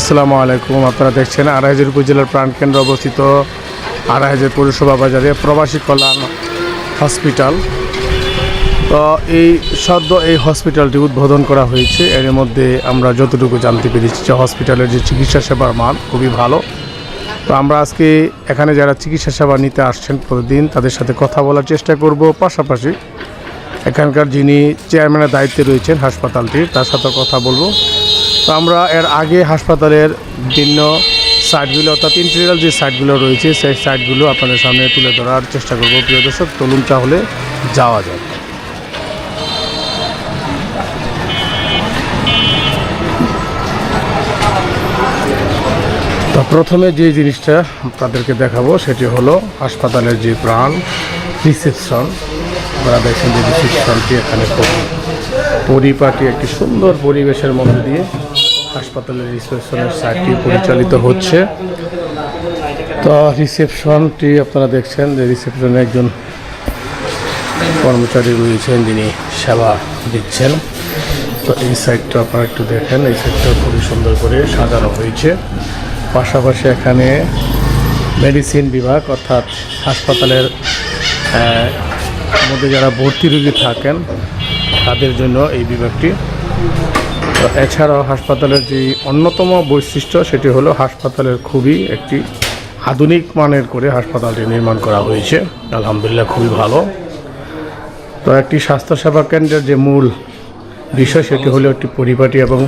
আসসালামু আলাইকুম। আপনারা দেখছেন আড়াইহাজার উপজেলার প্রাণকেন্দ্র অবস্থিত আড়াইহাজার পৌরসভা বাজারে প্রবাসী কল্যাণ হসপিটাল। তো এই সদ্য এই হসপিটালটি উদ্বোধন করা হয়েছে। এর মধ্যে আমরা যতটুকু জানতে পেরেছি যে হসপিটালের যে চিকিৎসা সেবার মান খুবই ভালো। তো আমরা আজকে এখানে যারা চিকিৎসা সেবা নিতে আসছেন প্রতিদিন, তাদের সাথে কথা বলার চেষ্টা করব। পাশাপাশি এখানকার যিনি চেয়ারম্যানের দায়িত্বে রয়েছেন হাসপাতালটির, তার সাথে কথা বলব। তো আমরা এর আগে হাসপাতালের বিভিন্ন সাইটগুলো, অর্থাৎ ইন্টেরিয়াল যে সাইটগুলো রয়েছে, সেই সাইটগুলো আপনাদের সামনে তুলে ধরার চেষ্টা করব। প্রিয় দর্শক, চলুন তাহলে যাওয়া যাক। তো প্রথমে যে জিনিসটা আপনাদেরকে দেখাবো, সেটি হলো হাসপাতালের যে প্রাণ, রিসেপশন। আপনারা দেখছেন যে রিসেপশনটি এখানে পরিপাটি একটি সুন্দর পরিবেশের মধ্যে দিয়ে হাসপাতালের রিসেপশনের সাইটটি পরিচালিত হচ্ছে। তো রিসেপশনটি আপনারা দেখছেন যে রিসেপশনে একজন কর্মচারী রয়েছেন, যিনি সেবা দিচ্ছেন। তো এই সাইডটা আপনারা একটু দেখেন, এই সাইডটা খুবই সুন্দর করে সাজানো হয়েছে। পাশাপাশি এখানে মেডিসিন বিভাগ অর্থাৎ হাসপাতালের মধ্যে যারা ভর্তি রোগী থাকেন তাদের জন্য এই বিভাগটি। এছাড়াও হাসপাতালের যে অন্যতম বৈশিষ্ট্য, সেটি হলো হাসপাতালের খুবই একটি আধুনিক মানের করে হাসপাতালটি নির্মাণ করা হয়েছে। আলহামদুলিল্লাহ খুবই ভালো। তো একটি স্বাস্থ্যসেবা কেন্দ্রের যে মূল বিষয়, সেটি হলো একটি পরিপাটি এবং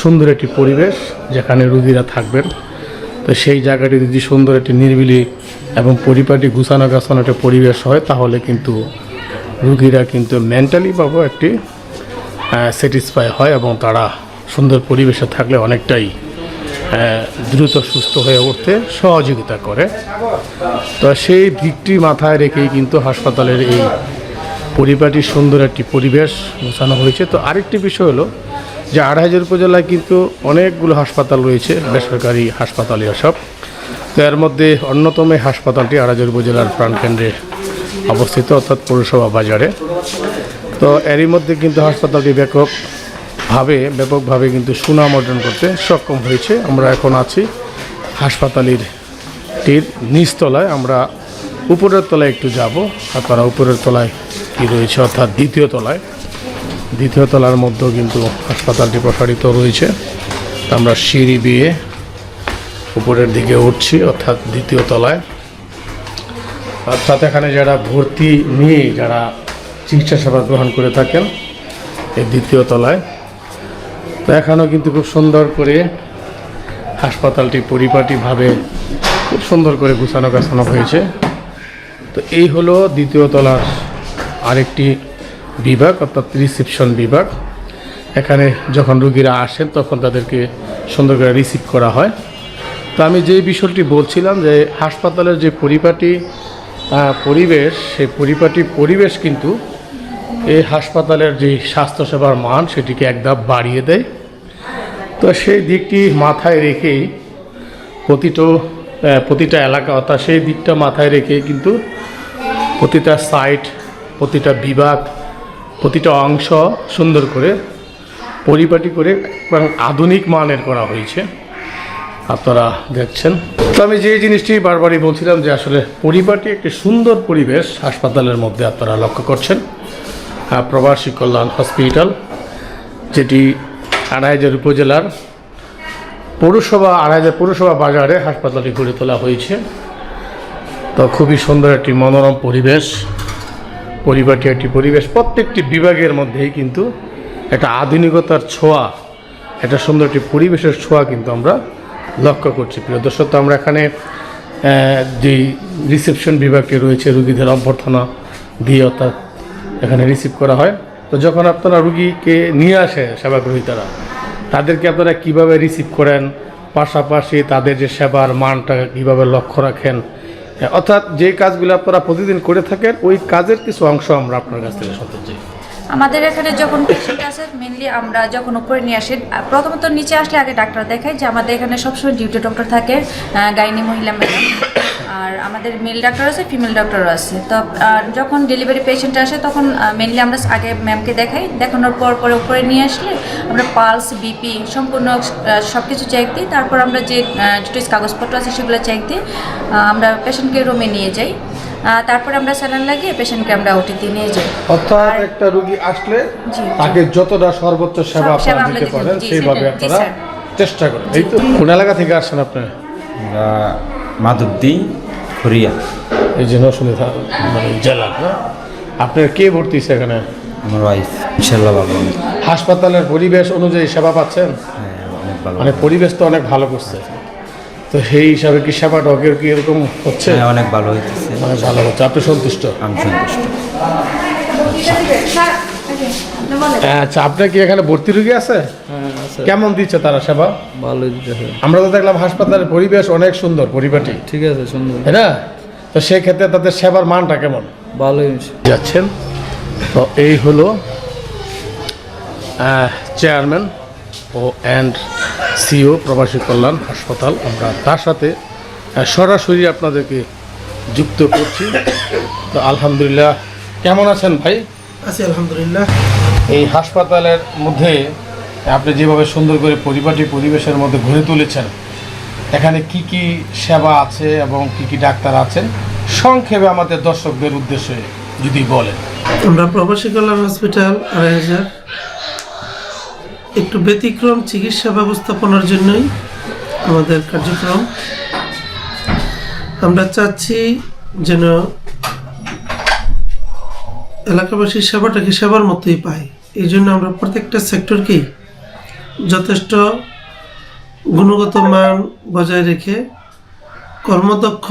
সুন্দর একটি পরিবেশ যেখানে রুগীরা থাকবেন। তো সেই জায়গাটি যদি সুন্দর একটি নির্বিলি এবং পরিপাটি গুছানো গাছানো একটা পরিবেশ হয়, তাহলে কিন্তু রুগীরা কিন্তু মেন্টালি পাবো একটি স্যাটিসফাই হয় এবং তারা সুন্দর পরিবেশে থাকলে অনেকটাই দ্রুত সুস্থ হয়ে উঠতে সহযোগিতা করে। তো সেই দিকটি মাথায় রেখেই কিন্তু হাসপাতালের এই পরিপাটি সুন্দর একটি পরিবেশ গোছানো হয়েছে। তো আরেকটি বিষয় হলো যে আড়াইহাজার উপজেলায় কিন্তু অনেকগুলো হাসপাতাল রয়েছে, বেসরকারি হাসপাতাল এসব। তো এর মধ্যে অন্যতম হাসপাতালটি আড়াইহাজার উপজেলার প্রাণকেন্দ্রে অবস্থিত অর্থাৎ পৌরসভা বাজারে। তো এরই মধ্যে কিন্তু হাসপাতালটি ব্যাপকভাবে ব্যাপকভাবে কিন্তু সুনাম অর্জন করতে সক্ষম হয়েছে। আমরা এখন আছি হাসপাতালের টির নিচতলায়। আমরা উপরের তলায় একটু যাব। আপনারা উপরের তলায় কি রয়েছে? অর্থাৎ দ্বিতীয় তলায়। দ্বিতীয় তলার মধ্যেও কিন্তু হাসপাতালটি প্রসারিত রয়েছে। আমরা সিঁড়ি বিয়ে উপরের দিকে উঠছি, অর্থাৎ দ্বিতীয় তলায়। অর্থাৎ এখানে যারা ভর্তি নিয়ে যারা চিকিৎসা সেবা গ্রহণ করে থাকেন, এই দ্বিতীয় তলায়। তো এখানেও কিন্তু খুব সুন্দর করে হাসপাতালটি পরিপাটিভাবে খুব সুন্দর করে গুছানো গাছানো হয়েছে। তো এই হলো দ্বিতীয় তলার আরেকটি বিভাগ, অর্থাৎ রিসিপশন বিভাগ। এখানে যখন রুগীরা আসেন, তখন তাদেরকে সুন্দর করে রিসিভ করা হয়। তো আমি যে বিষয়টি বলছিলাম যে হাসপাতালের যে পরিপাটি পরিবেশ, সেই পরিপাটি পরিবেশ কিন্তু এই হাসপাতালের যে স্বাস্থ্যসেবার মান, সেটিকে একধাপ বাড়িয়ে দেয়। তো সেই দিকটি মাথায় রেখেই প্রতিটো প্রতিটা এলাকা, অর্থাৎ সেই দিকটা মাথায় রেখে কিন্তু প্রতিটা সাইট, প্রতিটা বিভাগ, প্রতিটা অংশ সুন্দর করে পরিপাটি করে আধুনিক মানের করা হয়েছে। আপনারা দেখছেন। তো আমি যে জিনিসটি বারবারই বলছিলাম যে আসলে পরিপাটি একটি সুন্দর পরিবেশ হাসপাতালের মধ্যে আপনারা লক্ষ্য করছেন। প্রবাসী কল্যাণ হসপিটাল, যেটি আড়াইহাজার উপজেলার পৌরসভা আড়াইহাজার পৌরসভা বাজারে হাসপাতালটি গড়ে তোলা হয়েছে। তো খুবই সুন্দর একটি মনোরম পরিবেশ। পরিপাটি একটি পরিবেশ, প্রত্যেকটি বিভাগের মধ্যেই কিন্তু একটা আধুনিকতার ছোঁয়া, একটা সুন্দর একটি পরিবেশের ছোঁয়া কিন্তু আমরা লক্ষ্য করছি। প্রিয় দর্শক, তো আমরা এখানে যেই রিসেপশন বিভাগটি রয়েছে রুগীদের অভ্যর্থনা দিয়ে অর্থাৎ এখানে রিসিভ করা হয়। তো যখন আপনারা রুগীকে নিয়ে আসে সেবাগ্রহীতারা তাদেরকে আপনারা কীভাবে রিসিভ করেন? পাশাপাশি তাদের যে সেবার মানটা কীভাবে লক্ষ্য রাখেন? অর্থাৎ যে কাজগুলো আপনারা প্রতিদিন করে থাকেন, ওই কাজের কিছু অংশ আমরা আপনার কাছ থেকে শুনতে চাই। আমাদের এখানে যখন পেশেন্ট আসে মেনলি আমরা যখন উপরে নিয়ে আসি, প্রথমত নিচে আসলে আগে ডাক্তার দেখাই যে আমাদের এখানে সবসময় ডিউটি ডক্টর থাকে গাইনি মহিলা ম্যাডাম আর আমাদের মেল ডাক্তার আছে ফিমেল ডাক্তারও আছে। তো যখন ডেলিভারি পেশেন্ট আসে, তখন মেনলি আমরা আগে ম্যামকে দেখাই। দেখানোর পর পরে উপরে নিয়ে আসলে আমরা পালস বিপি সম্পূর্ণ সব কিছু চেক দিই। তারপর আমরা যে ডিটেলস কাগজপত্র আছে, সেগুলো চেক দিই। আমরা পেশেন্টকে রুমে নিয়ে যাই। তারপরে আমরা স্যালান লাগিয়ে পেশেন্টকে আমরা ওটিতে নিয়ে যাই। অর্থাৎ একটা রোগী আসলে। তাকে যতটা সর্বোচ্চ সেবা আপনারা দিতে পারেন সেইভাবে আপনারা চেষ্টা করেন এই তো। কোন এলাকা থেকে আসছেন আপনি? আমরা মাধবদী হরিয়া। এই যে নরসিংদী মানে জেলা না? আপনার কে ভর্তি হয়েছে এখানে? আমার ওয়াইফ ইনশাল্লাহ ভালো হাসপাতালের পরিবেশ অনুযায়ী সেবা পাচ্ছেন? হ্যাঁ অনেক ভালো মানে পরিবেশ তো অনেক ভালো করছে। তো সেই হিসাবে কি সেবা ডকের কি এরকম হচ্ছে? হ্যাঁ অনেক ভালো হইতেছে। অনেক ভালো হচ্ছে। আপনি সন্তুষ্ট? আমি সন্তুষ্ট। আচ্ছা আপনার কি এখানে ভর্তি রোগী আছে? কেমন দিচ্ছে তারা সেবা? ভালোই দিতেছে আমরা তো দেখলাম হাসপাতালের পরিবেশ অনেক সুন্দর পরিপাটি। ঠিক আছে সুন্দর। তাই না? তো সেই ক্ষেত্রে তাদের সেবার মানটা কেমন? ভালোই। যাচ্ছেন। তো এই হলো চেয়ারম্যান ও অ্যান্ড সিও প্রবাসী কল্যাণ হাসপাতাল। আমরা তার সাথে সরাসরি আপনাদেরকে যুক্ত করছি। তো আলহামদুলিল্লাহ কেমন আছেন ভাই? আছি আলহামদুলিল্লাহ। এই হাসপাতালের মধ্যে আপনি যেভাবে সুন্দর করে পরিপাটি পরিবেশের মধ্যে গড়ে তুলেছেন এখানে কি কি সেবা আছে এবং কি কি ডাক্তার আছেন সংক্ষেপে আমাদের দর্শকদের উদ্দেশ্যে যদি বলেন। আমরা প্রবাসী কল্যাণ হসপিটাল আড়াই হাজার একটু ব্যতিক্রম চিকিৎসা ব্যবস্থাপনার জন্যই আমাদের কার্যক্রম। আমরা চাচ্ছি যেন এলাকাবাসীর সেবাটাকে সেবার মতোই পায়। এই জন্য আমরা প্রত্যেকটা সেক্টরকেই যথেষ্ট গুণগত মান বজায় রেখে কর্মদক্ষ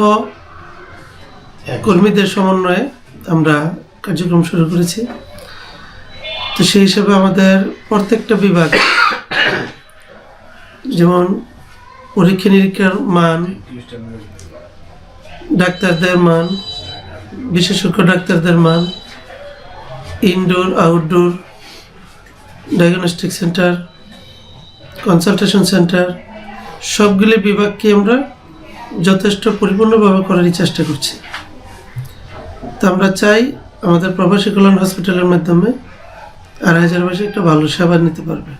কর্মীদের সমন্বয়ে আমরা কার্যক্রম শুরু করেছি। তো সেই হিসেবে আমাদের প্রত্যেকটা বিভাগ, যেমন পরীক্ষা নিরীক্ষার মান, ডাক্তারদের মান, বিশেষজ্ঞ ডাক্তারদের মান indoor outdoor diagnostic centre consultation centre সবগুলি বিভাগকে আমরা যথেষ্ট পরিপূর্ণভাবে করারই চেষ্টা করছি। তো আমরা চাই আমাদের প্রবাসী কল্যাণ হসপিটালের মাধ্যমে আড়াই হাজার মাসে একটা ভালো সেবা নিতে পারবে।